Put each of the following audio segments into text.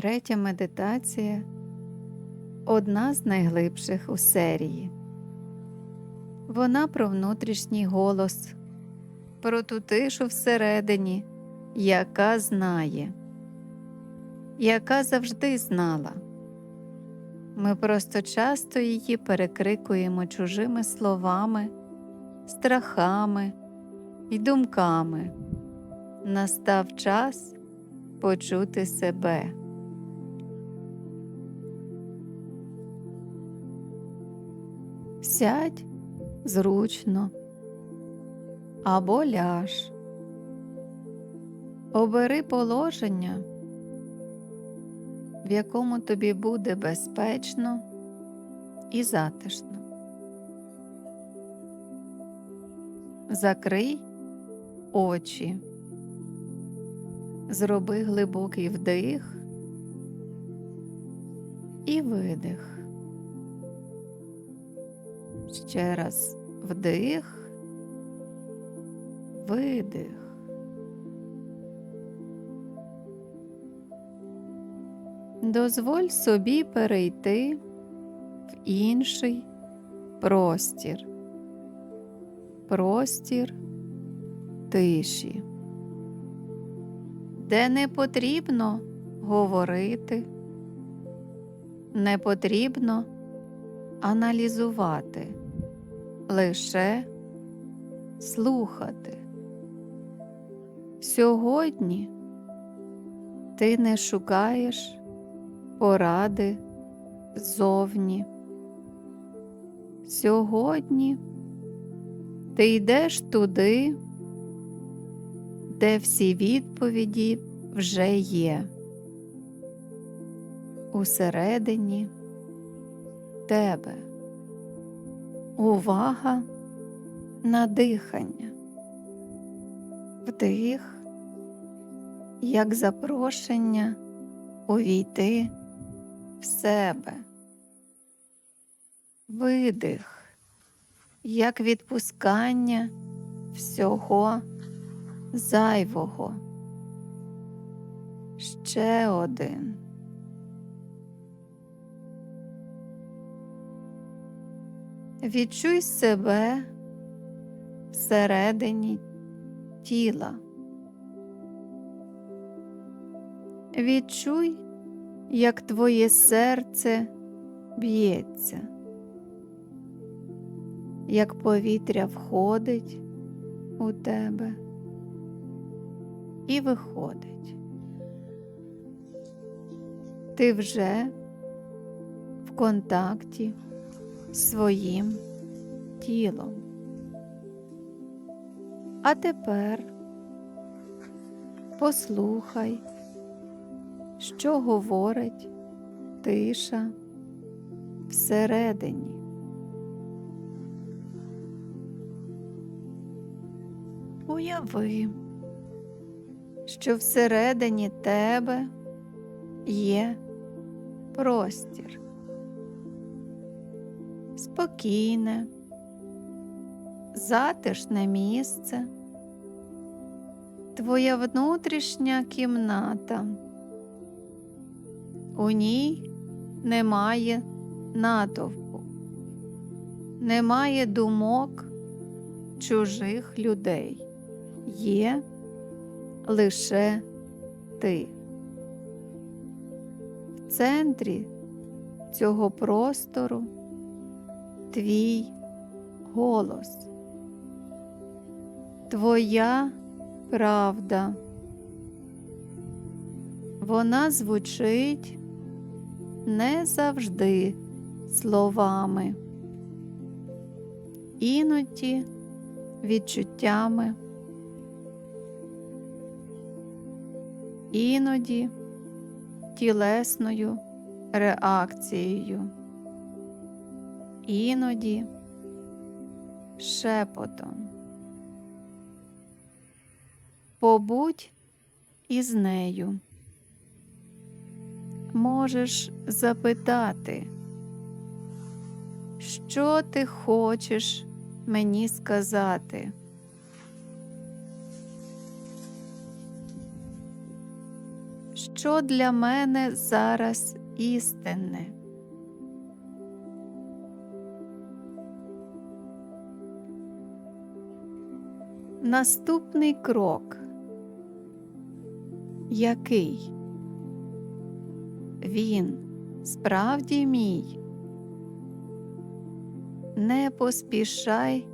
Третя медитація одна з найглибших у серії. Вона про внутрішній голос, про ту тишу всередині, яка знає, яка завжди знала. Ми просто часто її перекрикуємо чужими словами, страхами і думками. Настав час почути себе. Сядь зручно або ляж. Обери положення, в якому тобі буде безпечно і затишно. Закрий очі, зроби глибокий вдих і видих. Ще раз. Вдих, видих. Дозволь собі перейти в інший простір, простір тиші, де не потрібно говорити, не потрібно аналізувати, лише слухати. Сьогодні ти не шукаєш поради ззовні. Сьогодні ти йдеш туди, де всі відповіді вже є. Усередині тебе. Увага на дихання. Вдих, як запрошення увійти в себе. Видих, як відпускання всього зайвого. Ще один. Відчуй себе всередині тіла. Відчуй, як твоє серце б'ється, як повітря входить у тебе і виходить. Ти вже в контакті своїм тілом. А тепер послухай, що говорить тиша всередині. Уяви, що всередині тебе є простір, спокійне, затишне місце, твоя внутрішня кімната. У ній немає натовпу, немає думок чужих людей, є лише ти. В центрі цього простору твій голос, твоя правда. Вона звучить не завжди словами, іноді відчуттями, іноді тілесною реакцією, іноді шепотом. Побудь із нею можеш запитати, що ти хочеш мені сказати. що для мене зараз істинне. Наступний крок. Який? Він справді мій. Не поспішай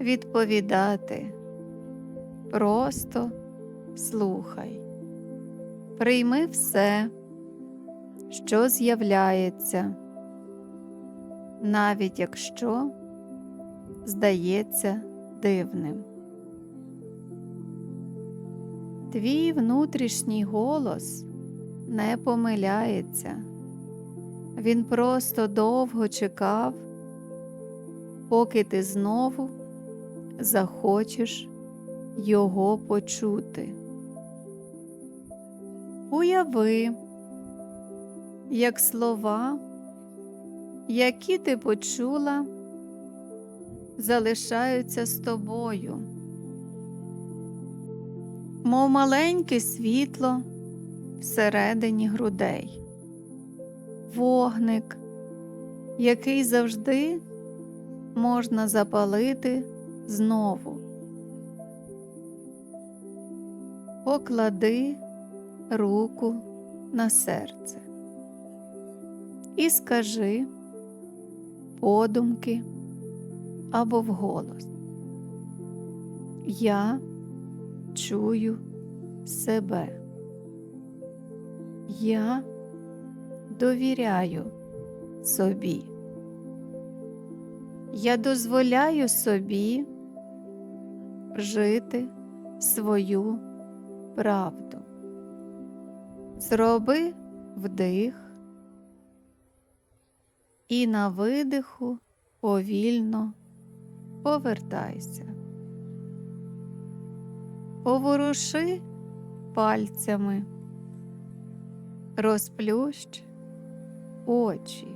відповідати. Просто слухай. Прийми все, що з'являється, навіть якщо здається дивним. Твій внутрішній голос не помиляється. Він просто довго чекав, поки ти знову захочеш його почути. Уяви, як слова, які ти почула, залишаються з тобою, мов маленьке світло всередині грудей, вогник, який завжди можна запалити знову. Поклади руку на серце і скажи подумки або вголос. Я чую себе. Я довіряю собі. Я дозволяю собі жити свою правду. Зроби вдих і на видиху повільно повертайся. Поворуши пальцями, розплющ очі,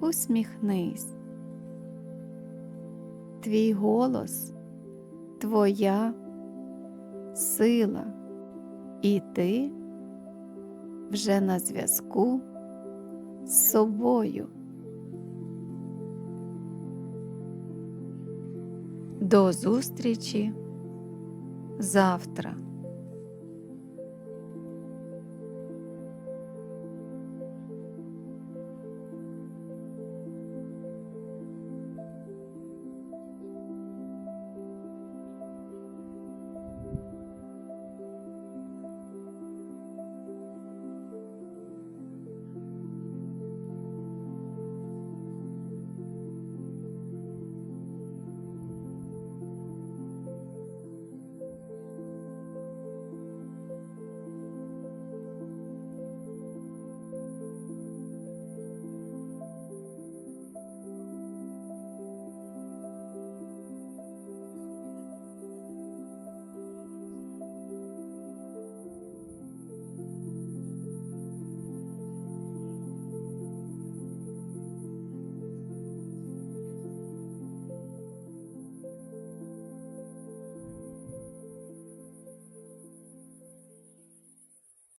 усміхнись. Твій голос, твоя сила, і ти вже на зв'язку з собою. До зустрічі завтра.